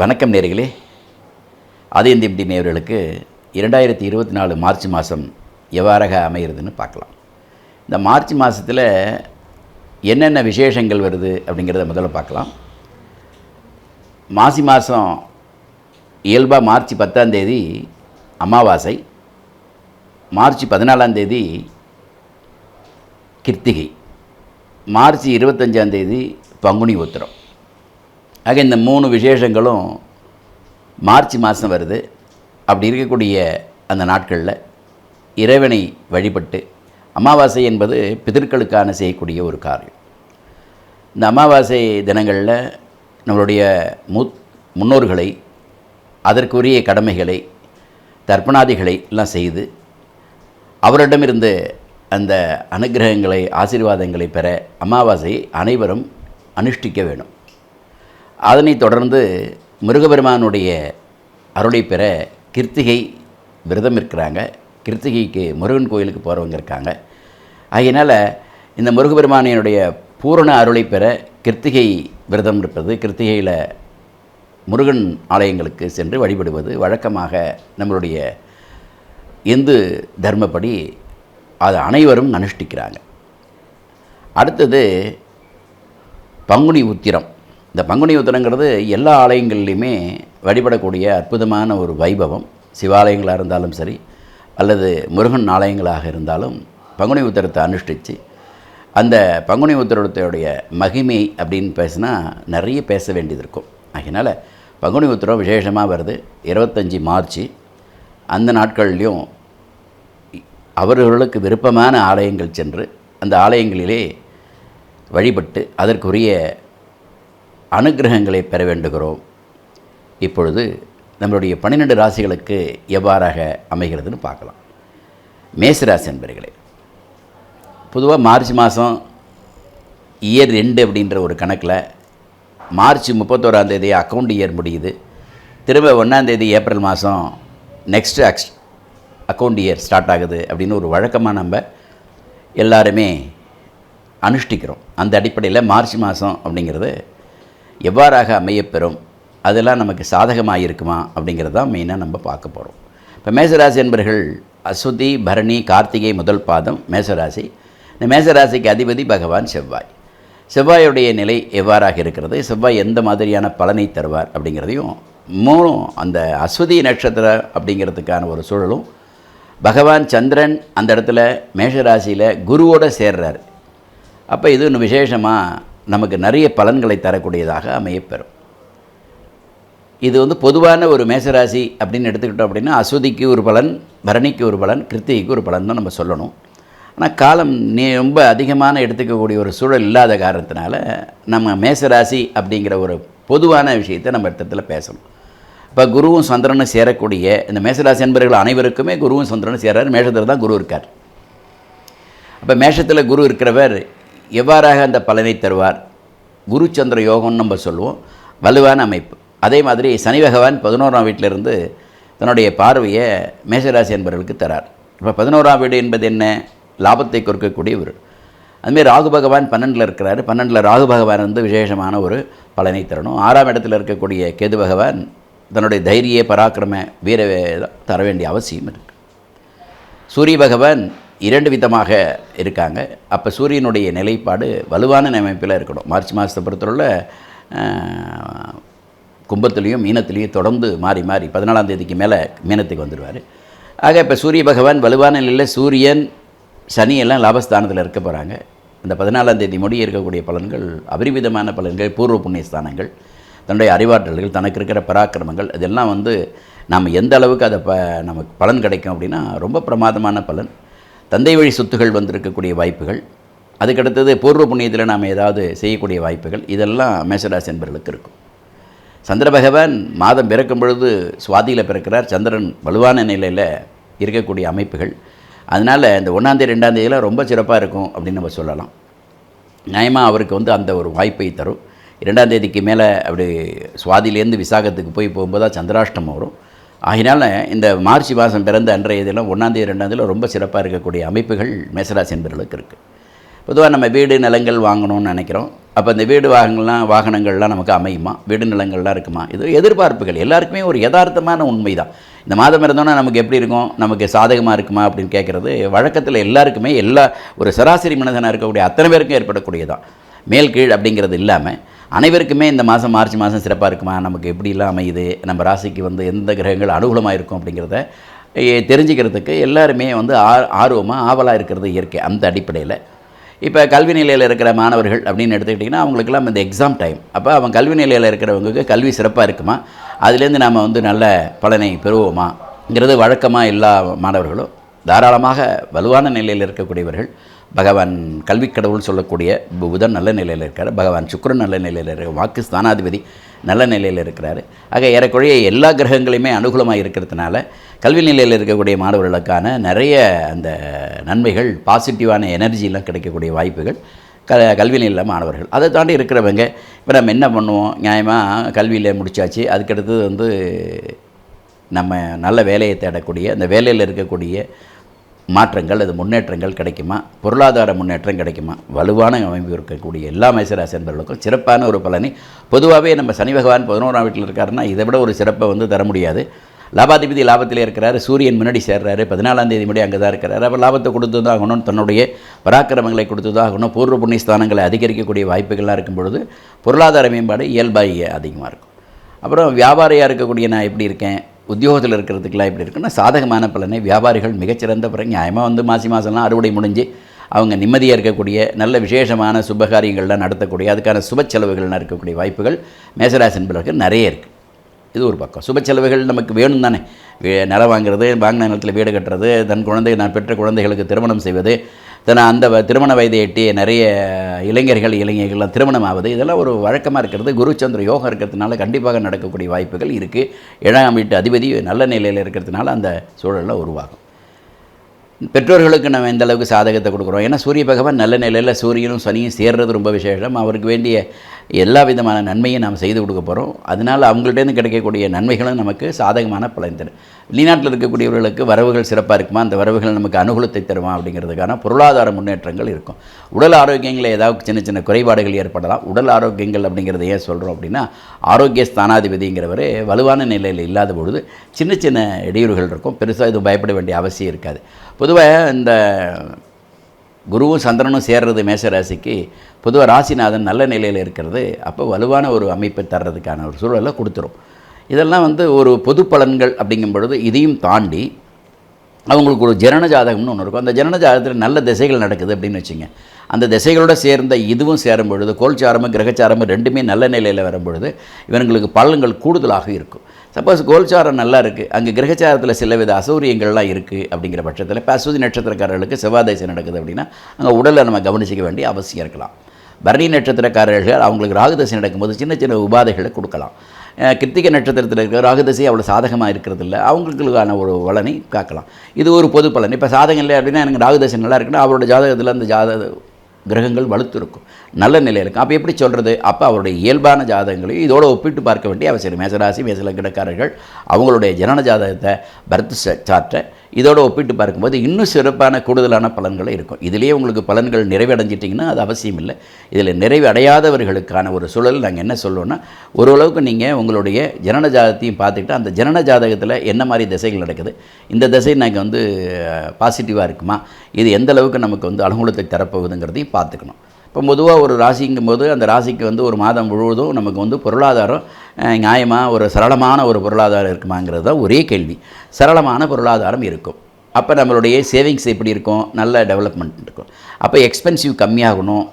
வணக்கம் நேர்களே. ஆதியந்தி எப்படி நேர்களுக்கு இரண்டாயிரத்தி இருபத்தி நாலு மார்ச் மாதம் எவ்வாறாக அமைகிறதுன்னு பார்க்கலாம். இந்த மார்ச் மாதத்தில் என்னென்ன விசேஷங்கள் வருது அப்படிங்கிறத முதல்ல பார்க்கலாம். மாசி மாதம் இயல்பாக மார்ச் பத்தாம் தேதி அமாவாசை மார்ச் பதினாலாம் தேதி கிருத்திகை மார்ச் இருபத்தஞ்சாம் தேதி பங்குனி உத்திரம். ஆக இந்த மூணு விசேஷங்களும் மார்ச் மாதம் வருது. அப்படி இருக்கக்கூடிய அந்த நாட்களில் இறைவனை வழிபட்டு அமாவாசை என்பது பிதர்களுக்கான செய்யக்கூடிய ஒரு காரியம். இந்த அமாவாசை தினங்களில் நம்மளுடைய முத் முன்னோர்களை அதற்குரிய கடமைகளை தர்ப்பணாதிகளை எல்லாம் செய்து அவரிடமிருந்து அந்த அனுகிரகங்களை ஆசீர்வாதங்களை பெற அமாவாசையை அனைவரும் அனுஷ்டிக்க வேண்டும் அதனைத் தொடர்ந்து முருகபெருமானுடைய அருளை பெற கிருத்திகை விரதம் இருக்கிறாங்க. கிருத்திகைக்கு முருகன் கோயிலுக்கு போகிறவங்க இருக்காங்க. ஆகையினால் இந்த முருகபெருமானினுடைய பூரண அருளை பெற கிருத்திகை விரதம் இருப்பது கிருத்திகையில் முருகன் ஆலயங்களுக்கு சென்று வழிபடுவது வழக்கமாக நம்மளுடைய இந்து தர்மப்படி அது அனைவரும் அனுஷ்டிக்கிறாங்க. அடுத்தது பங்குனி உத்திரம். இந்த பங்குனி உத்திரங்கிறது எல்லா ஆலயங்கள்லையுமே வழிபடக்கூடிய அற்புதமான ஒரு வைபவம். சிவாலயங்களாக இருந்தாலும் சரி அல்லது முருகன் ஆலயங்களாக இருந்தாலும் பங்குனி உத்திரத்தை அனுஷ்டித்து அந்த பங்குனி உத்திரத்தோடைய மகிமை அப்படின்னு பேசினா நிறைய பேச வேண்டியது இருக்கும். அதனால் பங்குனி உத்திரம் விசேஷமாக வருது. இருபத்தஞ்சி மார்ச் அந்த நாட்கள்லையும் அவர்களுக்கு விருப்பமான ஆலயங்கள் சென்று அந்த ஆலயங்களிலே வழிபட்டு அதற்குரிய அனுகிரகங்களை பெற வேண்டுகிறோம். இப்பொழுது நம்மளுடைய பன்னிரெண்டு ராசிகளுக்கு எவ்வாறாக அமைகிறதுன்னு பார்க்கலாம். மேசராசி என்பர்களே பொதுவாக மார்ச் மாதம் இயர் ரெண்டு அப்படின்ற ஒரு கணக்கில் மார்ச் முப்பத்தோராம் தேதி அக்கௌண்ட் இயர் முடியுது. திரும்ப ஒன்றாந்தேதி ஏப்ரல் மாதம் நெக்ஸ்ட் அக்ஸ் அக்கௌண்ட் இயர் ஸ்டார்ட் ஆகுது அப்படின்னு ஒரு வழக்கமாக நம்ம எல்லாருமே அனுஷ்டிக்கிறோம். அந்த அடிப்படையில் மார்ச் மாதம் அப்படிங்கிறது எவ்வாறாக அமையப்பெறும்? அதெல்லாம் நமக்கு சாதகமாக இருக்குமா அப்படிங்கிறது தான் மெயினாக நம்ம பார்க்க போகிறோம் இப்போ மேசராசி என்பர்கள் அஸ்வதி பரணி கார்த்திகை முதல் பாதம் மேசராசி. இந்த மேசராசிக்கு அதிபதி பகவான் செவ்வாய். செவ்வாயுடைய நிலை எவ்வாறாக இருக்கிறது? செவ்வாய் எந்த மாதிரியான பலனை தருவார் அப்படிங்கிறதையும் மூணும் அந்த அஸ்வதி நட்சத்திரம் அப்படிங்கிறதுக்கான ஒரு சூழலும் பகவான் சந்திரன் அந்த இடத்துல மேஷராசியில் குருவோடு சேர்றார். அப்போ இது இன்னும் விசேஷமாக நமக்கு நிறைய பலன்களை தரக்கூடியதாக அமையப்பெறும். இது வந்து பொதுவான ஒரு மேசராசி அப்படின்னு எடுத்துக்கிட்டோம் அப்படின்னா அஸ்வதிக்கு ஒரு பலன் பரணிக்கு ஒரு பலன் கிருத்திகைக்கு ஒரு பலன் தான் நம்ம சொல்லணும். ஆனால் காலம் நீ ரொம்ப அதிகமான எடுத்துக்கக்கூடிய ஒரு சூழல் இல்லாத காரணத்தினால நம்ம மேசராசி அப்படிங்கிற ஒரு பொதுவான விஷயத்தை நம்ம இடத்துல பேசணும். இப்போ குருவும் சந்திரனும் சேரக்கூடிய இந்த மேசராசி என்பவர்கள் அனைவருக்குமே குருவும் சந்திரனும் சேரார் மேஷத்தில் தான் குரு இருக்கார். அப்போ மேஷத்தில் குரு இருக்கிறவர் எவ்வாறாக அந்த பலனை தருவார்? குரு சந்திர யோகம்னு நம்ம சொல்லுவோம். வலுவான அமைப்பு. அதே மாதிரி சனி பகவான் பதினோராம் வீட்டிலிருந்து தன்னுடைய பார்வையை மேஷராசி என்பவர்களுக்கு தரார். இப்போ பதினோராம் வீடு என்பது என்ன? லாபத்தை கொடுக்கக்கூடிய ஒரு. அதுமாரி ராகு பகவான் பன்னெண்டில் இருக்கிறாரு. பன்னெண்டில் ராகு பகவான் வந்து விசேஷமான ஒரு பலனை தரணும். ஆறாம் இடத்துல இருக்கக்கூடிய கேது பகவான் தன்னுடைய தைரிய பராக்கிரம வீர தர வேண்டிய அவசியம் இருக்குது சூரிய பகவான் இரண்டு விதமாக இருக்காங்க. அப்போ சூரியனுடைய நிலைப்பாடு வலுவான அமைப்பில் இருக்கணும். மார்ச் மாதத்தை பொறுத்தவரை கும்பத்துலேயும் மீனத்துலேயும் தொடர்ந்து மாறி மாறி பதினாலாம் தேதிக்கு மேலே மீனத்துக்கு வந்துடுவார் ஆக இப்போ சூரிய பகவான் வலுவான நிலையில் சூரியன் சனி எல்லாம் லாபஸ்தானத்தில் இருக்க போகிறாங்க இந்த பதினாலாம் தேதி முடிய இருக்கக்கூடிய பலன்கள் அபரிவிதமான பலன்கள் பூர்வ புண்ணிய ஸ்தானங்கள் தன்னுடைய அறிவாற்றல்கள் தனக்கு இருக்கிற பராக்கிரமங்கள் இதெல்லாம் வந்து நாம் எந்த அளவுக்கு அதை ப நமக்கு பலன் கிடைக்கும் அப்படின்னா ரொம்ப பிரமாதமான பலன். தந்தை வழி சொத்துகள் வந்திருக்கக்கூடிய வாய்ப்புகள் அதுக்கடுத்தது பூர்வ புண்ணியத்தில் நாம் ஏதாவது செய்யக்கூடிய வாய்ப்புகள் இதெல்லாம் மேசராசி என்பர்களுக்கு இருக்கும். சந்திர பகவான் மாதம் பிறக்கும் பொழுது சுவாதியில் பிறக்கிறார். சந்திரன் வலுவான நிலையில் இருக்கக்கூடிய அமைப்புகள். அதனால் இந்த ஒன்றாந்தேதி ரெண்டாந்தேதியில் ரொம்ப சிறப்பாக இருக்கும் அப்படின்னு நம்ம சொல்லலாம். நியாயமாக அவருக்கு வந்து அந்த ஒரு வாய்ப்பை தரும். இரண்டாம் தேதிக்கு மேலே அப்படி சுவாதியிலேருந்து விசாகத்துக்கு போய் போகும்போது தான் சந்திராஷ்டமம் வரும். ஆகினால இந்த மார்ச் மாதம் பிறந்த அன்றைய தினம் ஒன்றாந்தேதி ரெண்டாந்தேதியில் ரொம்ப சிறப்பாக இருக்கக்கூடிய அமைப்புகள் மேசராசி என்பர்களுக்கு இருக்குது பொதுவாக நம்ம வீடு நிலங்கள் வாங்கணும்னு நினைக்கிறோம். அப்போ இந்த வீடு வாகனங்கள்லாம் வாகனங்கள்லாம் நமக்கு அமையுமா? வீடு நிலங்கள்லாம் இருக்குமா? இது எதிர்பார்ப்புகள். எல்லாருக்குமே ஒரு யதார்த்தமான உண்மை தான் இந்த மாதம் இருந்தோன்னா நமக்கு எப்படி இருக்கும்? நமக்கு சாதகமாக இருக்குமா? அப்படின்னு கேட்குறது வழக்கத்தில் எல்லாருக்குமே எல்லா ஒரு சராசரி மனிதனாக இருக்கக்கூடிய அத்தனை பேருக்கும் ஏற்படக்கூடியதான் மேல் கீழ் அப்படிங்கிறது இல்லாமல் அனைவருக்குமே இந்த மாதம் மார்ச் மாதம் சிறப்பாக இருக்குமா? நமக்கு எப்படிலாம் அமையுது? நம்ம ராசிக்கு வந்து எந்த கிரகங்கள் அனுகூலமாக இருக்கும் அப்படிங்கிறத தெரிஞ்சுக்கிறதுக்கு எல்லாருமே வந்து ஆ ஆர்வமாக ஆவலாக இருக்கிறது இயற்கை அந்த அடிப்படையில். இப்போ கல்வி நிலையில் இருக்கிற மாணவர்கள் அப்படின்னு எடுத்துக்கிட்டிங்கன்னா அவங்களுக்கெல்லாம் இந்த எக்ஸாம் டைம் அப்போ அவங்க கல்வி நிலையில் இருக்கிறவங்களுக்கு கல்வி சிறப்பாக இருக்குமா? அதுலேருந்து நாம் வந்து நல்ல பலனை பெறுவோமாங்கிறது வழக்கமாக எல்லா மாணவர்களும். தாராளமாக வலுவான நிலையில் இருக்கக்கூடியவர்கள். பகவான் கல்வி கடவுள் சொல்லக்கூடிய புதன் நல்ல நிலையில் இருக்கார். பகவான் சுக்கரன் நல்ல நிலையில் இருக்க வாக்கு ஸ்தானாதிபதி நல்ல நிலையில் இருக்கிறார். ஆக ஏறக்குறைய எல்லா கிரகங்களையுமே அனுகூலமாக இருக்கிறதுனால கல்வி நிலையில் இருக்கக்கூடிய மாணவர்களுக்கான நிறைய அந்த நன்மைகள் பாசிட்டிவான எனர்ஜிலாம் கிடைக்கக்கூடிய வாய்ப்புகள் க கல்வி நிலையில் மாணவர்கள். அதை தாண்டி இருக்கிறவங்க இப்போ நம்ம என்ன பண்ணுவோம்? நியாயமாக கல்வியில் முடிச்சாச்சு. அதுக்கடுத்தது வந்து நம்ம நல்ல வேலையை தேடக்கூடிய அந்த வேலையில் இருக்கக்கூடிய மாற்றங்கள் அது முன்னேற்றங்கள் கிடைக்குமா? பொருளாதார முன்னேற்றம் கிடைக்குமா? வலுவான அமைப்பு இருக்கக்கூடிய எல்லா மேசராசி என்பவர்களுக்கும் சிறப்பான ஒரு பலனை. பொதுவாகவே நம்ம சனி பகவான் பதினோராம் வீட்டில் இருக்காருன்னா இதை விட ஒரு சிறப்பை வந்து தர முடியாது. லாபாதிபதி லாபத்திலே இருக்கிறார். சூரியன் முன்னாடி சேர்றாரு. பதினாலாம் தேதி முடி அங்கே தான் இருக்கிறார். அப்போ லாபத்தை கொடுத்து தான் ஆகணும் தன்னுடைய பராக்கிரமங்களை கொடுத்து தான் ஆகணும். பூர்வ புண்ணியஸ்தானங்களை அதிகரிக்கக்கூடிய வாய்ப்புகள்லாம் இருக்கும் பொழுது பொருளாதார மேம்பாடு இயல்பாக அதிகமாக இருக்கும். அப்புறம் வியாபாரியாக இருக்கக்கூடிய நான் எப்படி இருக்கேன்? உத்தியோகத்தில் இருக்கிறதுக்கெல்லாம் எப்படி இருக்குன்னா சாதகமான பலனை வியாபாரிகள் மிகச்சிறந்த பிறகு நியாயமாக வந்து மாசி மாதம்லாம் அறுவடை முடிஞ்சு அவங்க நிம்மதியாக இருக்கக்கூடிய நல்ல விசேஷமான சுபகாரியங்கள்லாம் நடத்தக்கூடிய அதுக்கான சுப செலவுகள்லாம் இருக்கக்கூடிய வாய்ப்புகள் மேசராசி என்பதற்கு நிறைய இருக்குது இது ஒரு பக்கம். சுப செலவுகள் நமக்கு வேணும் தானே. நிலம் வாங்குறது வாங்கின நிலத்தில் வீடு கட்டுறது தன் குழந்தை நான் பெற்ற குழந்தைகளுக்கு திருமணம் செய்வது தன் அந்த வ- திருமண வயதை எட்டிய நிறைய இளைஞர்கள் இளைஞர்கள்லாம் திருமணம் ஆகுது இதெல்லாம் ஒரு வழக்கமாக இருக்கிறது. குருச்சந்திர யோகம் இருக்கிறதுனால கண்டிப்பாக நடக்கக்கூடிய வாய்ப்புகள் இருக்குது ஏழாம் வீட்டு அதிபதி நல்ல நிலையில் இருக்கிறதுனால அந்த சூழலில் உருவாகும். பெற்றோர்களுக்கு நம்ம எந்த அளவுக்கு சாதகத்தை கொடுக்குறோம்? ஏன்னா சூரிய பகவான் நல்ல நிலையில் சூரியனும் சனியும் சேர்றது ரொம்ப விசேஷம். அவருக்கு வேண்டிய எல்லா விதமான நன்மையும் நாம் செய்து கொடுக்க போகிறோம் அதனால் அவங்கள்ட்டேருந்து கிடைக்கக்கூடிய நன்மைகளும் நமக்கு சாதகமான பலன் தரும் வெளிநாட்டில் இருக்கக்கூடியவர்களுக்கு வரவுகள் சிறப்பாக இருக்குமா? அந்த வரவுகள் நமக்கு அனுகூலத்தை தருமா? அப்படிங்கிறதுக்கான பொருளாதார முன்னேற்றங்கள் இருக்கும். உடல் ஆரோக்கியங்களில் ஏதாவது சின்ன சின்ன குறைபாடுகள் ஏற்படலாம். உடல் ஆரோக்கியங்கள் அப்படிங்கிறத ஏன் சொல்கிறோம் அப்படின்னா ஆரோக்கிய ஸ்தானாதிபதிங்கிறவர் வலுவான நிலையில் இல்லாத பொழுது சின்ன சின்ன இடையூறுகள் இருக்கும். பெருசாக இது பயப்பட வேண்டிய அவசியம் இருக்காது. பொதுவாக இந்த குருவும் சந்திரனும் சேர்றது மேசராசிக்கு பொதுவாக ராசிநாதன் நல்ல நிலையில் இருக்கிறது. அப்போ வலுவான ஒரு அமைப்பை தர்றதுக்கான ஒரு சூழலை கொடுத்துரும். இதெல்லாம் வந்து ஒரு பொது பலன்கள் அப்படிங்கும் பொழுது இதையும் தாண்டி அவங்களுக்கு ஒரு ஜனன ஜாதகம்னு ஒன்று இருக்கும். அந்த ஜனன ஜாதகத்தில் நல்ல திசைகள் நடக்குது அப்படின்னு வச்சுங்க. அந்த திசைகளோட சேர்ந்த இதுவும் சேரும் பொழுது கோல்சாரமும் கிரகச்சாரமும் ரெண்டுமே நல்ல நிலையில் வரும் பொழுது இவங்களுக்கு பலன்கள் கூடுதலாக இருக்கும். சப்போஸ் கோல்சாரம் நல்லா இருக்குது அங்கே கிரகச்சாரத்தில் சில வித அசௌரியங்கள்லாம் இருக்குது அப்படிங்கிற பட்சத்தில் இப்போ அஸ்வதி நட்சத்திரக்காரர்களுக்கு செவ்வாய் நடக்குது அப்படின்னா அங்கே உடலை நம்ம கவனிச்சிக்க வேண்டிய அவசியம் இருக்கலாம். பரணி நட்சத்திரக்காரர்கள் அவங்களுக்கு ராகுதசை நடக்கும்போது சின்ன சின்ன உபாதைகளை கொடுக்கலாம். அஹ் கிருத்திகை நட்சத்திரத்தில் இருக்கிற ராகுதசை அவ்வளோ சாதகமாக இருக்கிறது இல்லை அவங்களுக்கான ஒரு பலனை காக்கலாம். இது ஒரு பொது பலன். இப்போ சாதகம் இல்லை அப்படின்னா எனக்கு ராகுதசை நல்லா இருக்குன்னா அவரோட ஜாதகத்தில் அந்த ஜாதக கிரகங்கள் வலுத்திருக்கும். நல்ல நிலையில் இருக்கும். அப்போ எப்படி சொல்கிறது அப்போ அவருடைய இயல்பான ஜாதகங்களையும் இதோடு ஒப்பிட்டு பார்க்க வேண்டிய அவசியம் மேசராசி மேசலக்கிடக்காரர்கள் அவங்களுடைய ஜனன ஜாதகத்தை பர்த் சாற்ற இதோடு ஒப்பிட்டு பார்க்கும்போது இன்னும் சிறப்பான கூடுதலான பலன்கள் இருக்கும். இதுலேயே உங்களுக்கு பலன்கள் நிறைவடைஞ்சிட்டிங்கன்னா அது அவசியம் இல்லை. இதில் நிறைவு அடையாதவர்களுக்கான ஒரு சூழல் நாங்கள் என்ன சொல்லுவோன்னா ஓரளவுக்கு நீங்கள் உங்களுடைய ஜனன ஜாதகத்தையும் பார்த்துக்கிட்டு அந்த ஜனன ஜாதகத்தில் என்ன மாதிரி திசைகள் நடக்குது? இந்த திசை நாங்கள் வந்து பாசிட்டிவாக இருக்குமா? இது எந்த அளவுக்கு நமக்கு வந்து அனுகூலத்தை தரப்போகுதுங்கிறதையும் பார்த்துக்கணும். இப்போ பொதுவாக ஒரு ராசிங்கும் போது அந்த ராசிக்கு வந்து ஒரு மாதம் முழுவதும் நமக்கு வந்து பொருளாதாரம் நியாயமாக ஒரு சரளமான ஒரு பொருளாதாரம் இருக்குமாங்கிறது தான் ஒரே கேள்வி. சரளமான பொருளாதாரம் இருக்கும். அப்போ நம்மளுடைய சேவிங்ஸ் எப்படி இருக்கும்? நல்ல டெவலப்மெண்ட் இருக்கும். அப்போ எக்ஸ்பென்சிவ் கம்மியாகணும்.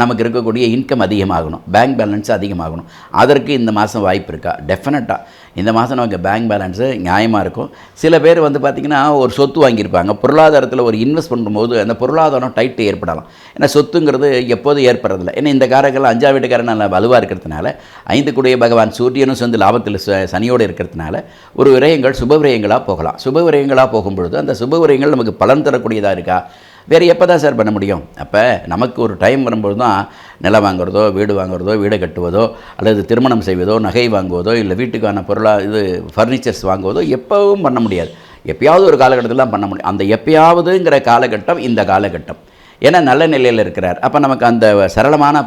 நமக்கு இருக்கக்கூடிய இன்கம் அதிகமாகணும். பேங்க் பேலன்ஸ் அதிகமாகணும். அதற்கு இந்த மாதம் வாய்ப்பு இருக்கா? டெஃபினட்டாக இந்த மாதம் நமக்கு பேங்க் பேலன்ஸு நியாயமாக இருக்கும். சில பேர் வந்து பார்த்திங்கன்னா ஒரு சொத்து வாங்கியிருப்பாங்க. பொருளாதாரத்தில் ஒரு இன்வெஸ்ட் பண்ணும்போது அந்த பொருளாதாரம் டைட்டு ஏற்படலாம். ஏன்னா சொத்துங்கிறது எப்போதும் ஏற்படுறதில்ல. ஏன்னா இந்த காரங்கள் அஞ்சாம் வீட்டுக்காரன் நல்லா வலுவாக இருக்கிறதுனால ஐந்து கூடிய பகவான் சூரியனும் சேர்ந்து லாபத்தில் ச- சனியோடு இருக்கிறதுனால ஒரு விரயங்கள் சுப விரயங்களாக போகலாம். சுப விரயங்களாக போகும்பொழுது அந்த சுப விரயங்கள் நமக்கு பலன் தரக்கூடியதாக இருக்கா? வேறு எப்போ தான் சார் பண்ண முடியும்? அப்போ நமக்கு ஒரு டைம் வரும்போது தான் நிலம் வாங்குறதோ வீடு வாங்குறதோ வீடை கட்டுவதோ அல்லது திருமணம் செய்வதோ நகை வாங்குவதோ இல்லை வீட்டுக்கான பொருளாக இது ஃபர்னிச்சர்ஸ் வாங்குவதோ எப்போவும் பண்ண முடியாது. எப்பயாவது ஒரு காலகட்டத்தில் தான் பண்ண முடியும். அந்த எப்பயாவதுங்கிற காலகட்டம் இந்த காலகட்டம். ஏன்னா நல்ல நிலையில் இருக்கிறார். அப்போ நமக்கு அந்த சரளமான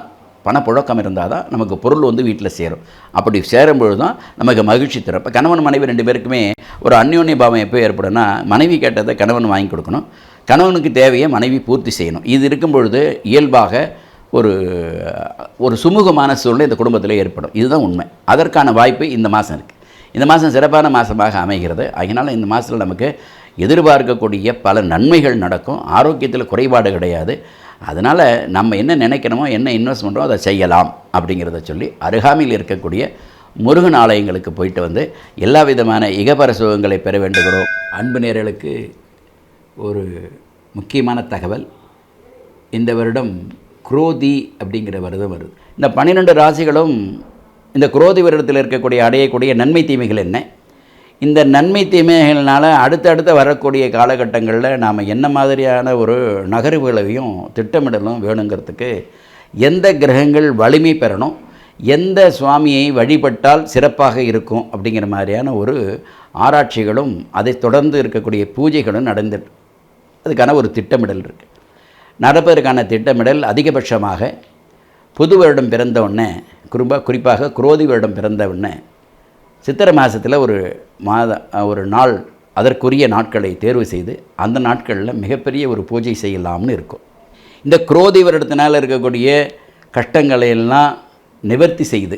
பணப்புழக்கம் இருந்தால் தான் நமக்கு பொருள் வந்து வீட்டில் சேரும். அப்படி சேரும்பொழுது தான் நமக்கு மகிழ்ச்சி தரும். இப்போ கணவன் மனைவி ரெண்டு பேருக்குமே ஒரு அந்யோன்ய பாவம் எப்போ ஏற்படும்னா மனைவி கேட்டதை கணவன் வாங்கி கொடுக்கணும். கணவனுக்கு தேவையை மனைவி பூர்த்தி செய்யணும். இது இருக்கும் பொழுது இயல்பாக ஒரு ஒரு சுமூகமான சூழ்நிலை இந்த குடும்பத்தில் ஏற்படும். இதுதான் உண்மை. அதற்கான வாய்ப்பு இந்த மாதம் இருக்குது இந்த மாதம் சிறப்பான மாதமாக அமைகிறது. அதனால் இந்த மாதத்தில் நமக்கு எதிர்பார்க்கக்கூடிய பல நன்மைகள் நடக்கும். ஆரோக்கியத்தில் குறைபாடு கிடையாது. அதனால் நம்ம என்ன நினைக்கணுமோ என்ன இன்வெஸ்ட் பண்ணுறோம் அதை செய்யலாம் அப்படிங்கிறத சொல்லி அருகாமையில் இருக்கக்கூடிய முருகன் ஆலயங்களுக்கு போயிட்டு வந்து எல்லா விதமான இகபர சுகங்களை பெற வேண்டுகிறோம். அன்பு நேர்களுக்கு ஒரு முக்கியமான தகவல். இந்த வருடம் குரோதி அப்படிங்கிற வருடம் வருது. இந்த பன்னிரெண்டு ராசிகளும் இந்த குரோதி வருடத்தில் இருக்கக்கூடிய அடையக்கூடிய நன்மை தீமைகள் என்ன? இந்த நன்மை தீமைகள்னால் அடுத்தடுத்த வரக்கூடிய காலகட்டங்களில் நாம் என்ன மாதிரியான ஒரு நகர்வுகளையும் திட்டமிடலும் வேணுங்கிறதுக்கு எந்த கிரகங்கள் வலிமை பெறணும்? எந்த சுவாமியை வழிபட்டால் சிறப்பாக இருக்கும்? அப்படிங்கிற மாதிரியான ஒரு ஆராய்ச்சிகளும் அதை தொடர்ந்து இருக்கக்கூடிய பூஜைகளும் நடந்துட்டு அதுக்கான ஒரு திட்டமிடல் இருக்குது நடப்பதற்கான திட்டமிடல் அதிகபட்சமாக புது வருடம் பிறந்த உடனே குறிப்பாக குறிப்பாக குரோதி வருடம் பிறந்த உடனே சித்திரை மாதத்தில் ஒரு மாத ஒரு நாள் அதற்குரிய நாட்களை தேர்வு செய்து அந்த நாட்களில் மிகப்பெரிய ஒரு பூஜை செய்யலாம்னு இருக்கும். இந்த குரோதி வருடத்தினால் இருக்கக்கூடிய கஷ்டங்களை எல்லாம் நிவர்த்தி செய்து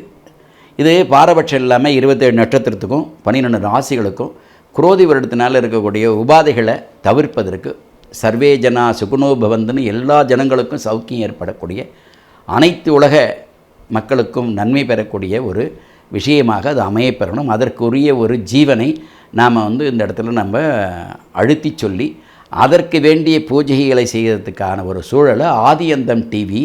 இது பாரபட்சம் இல்லாமல் இருபத்தேழு நட்சத்திரத்துக்கும் பன்னிரெண்டு ராசிகளுக்கும் குரோதி வருடத்தினால் இருக்கக்கூடிய உபாதைகளை தவிர்ப்பதற்கு சர்வே ஜனா சுகுணோ பவந்துன்னு எல்லா ஜனங்களுக்கும் சௌக்கியம் ஏற்படக்கூடிய அனைத்து உலக மக்களுக்கும் நன்மை பெறக்கூடிய ஒரு விஷயமாக அது அமையப்பெறணும் அதற்குரிய ஒரு ஜீவனை நாம் வந்து இந்த இடத்துல நம்ம அழுத்தி சொல்லி அதற்கு வேண்டிய பூஜைகளை செய்கிறதுக்கான ஒரு சூழலை ஆதியந்தம் டிவி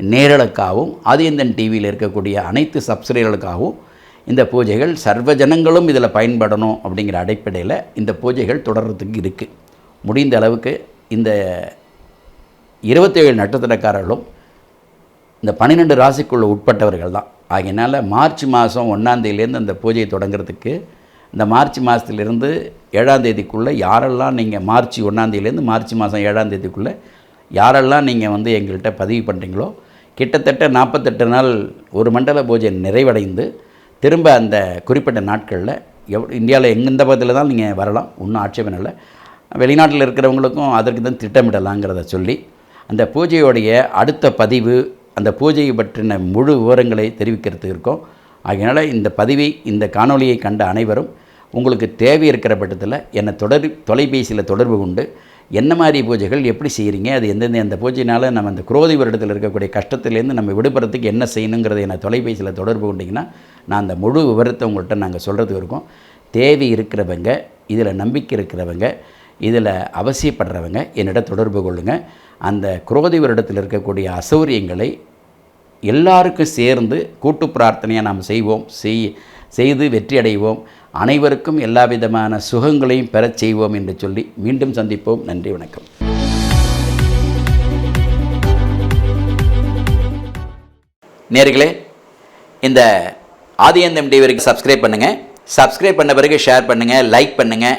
நேரலுக்காகவும் ஆதியந்தன் டிவியில் இருக்கக்கூடிய அனைத்து சப்ஸ்கிரைபர்களுக்காகவும் இந்த பூஜைகள் சர்வ ஜனங்களும் இதில் பயன்படணும் அப்படிங்கிற அடிப்படையில் இந்த பூஜைகள் தொடர்கிறதுக்கு இருக்குது முடிந்த அளவுக்கு இந்த இருபத்தேழு நட்சத்திரக்காரர்களும் இந்த பன்னிரெண்டு ராசிக்குள்ளே உட்பட்டவர்கள் தான். ஆகையினால் மார்ச் மாதம் ஒன்றாந்தேதியிலேருந்து அந்த பூஜையை தொடங்குறதுக்கு இந்த மார்ச் மாதத்துலேருந்து ஏழாம் தேதிக்குள்ளே யாரெல்லாம் நீங்கள் மார்ச் ஒன்றாந்தேதியிலேருந்து மார்ச் மாதம் ஏழாம் தேதிக்குள்ளே யாரெல்லாம் நீங்கள் வந்து எங்கள்கிட்ட பதிவு பண்ணுறீங்களோ கிட்டத்தட்ட நாற்பத்தெட்டு நாள் ஒரு மண்டல பூஜை நிறைவடைந்து திரும்ப அந்த குறிப்பிட்ட நாட்களில் எவ் இந்தியாவில் எங்கெந்த பகுதியில் தான் நீங்கள் வரலாம். ஒன்றும் ஆட்சேபம் இல்லை. வெளிநாட்டில் இருக்கிறவங்களுக்கும் அதற்கு தான் திட்டமிடலாங்கிறத சொல்லி அந்த பூஜையோடைய அடுத்த பதிவு அந்த பூஜையை பற்றின முழு விவரங்களை தெரிவிக்கிறதுக்கு இருக்கோம். ஆகையினால் இந்த பதிவை இந்த காணொலியை கண்ட அனைவரும் உங்களுக்கு தேவை இருக்கிற பட்சத்தில் என்னை தொடர் தொலைபேசியில் தொடர்பு கொண்டு என்ன மாதிரி பூஜைகள் எப்படி செய்கிறீங்க அது எந்தெந்த அந்த பூஜையினால் நம்ம அந்த குரோதி வருடத்தில் இருக்கக்கூடிய கஷ்டத்துலேருந்து நம்ம விடுபடுறதுக்கு என்ன செய்யணுங்கிறத என்னை தொலைபேசியில் தொடர்பு கொண்டிங்கன்னா நான் அந்த முழு விவரத்தை உங்கள்கிட்ட நாங்கள் சொல்கிறதுக்கு இருக்கோம். தேவை இருக்கிறவங்க இதில் நம்பிக்கை இருக்கிறவங்க இதில் அவசியப்படுறவங்க என்னிடம் தொடர்பு கொள்ளுங்கள் அந்த குரோதி வருடத்தில் இருக்கக்கூடிய அசௌரியங்களை எல்லாருக்கும் சேர்ந்து கூட்டு பிரார்த்தனையை நாம் செய்வோம். செய் செய்து வெற்றி அடைவோம். அனைவருக்கும் எல்லா விதமான சுகங்களையும் பெறச் செய்வோம் என்று சொல்லி மீண்டும் சந்திப்போம். நன்றி வணக்கம். நேர்களே இந்த ஆதியந்தம் டிவிக்கு சப்ஸ்கிரைப் பண்ணுங்கள் சப்ஸ்கிரைப் பண்ண பிறகு ஷேர் பண்ணுங்கள் லைக் பண்ணுங்கள்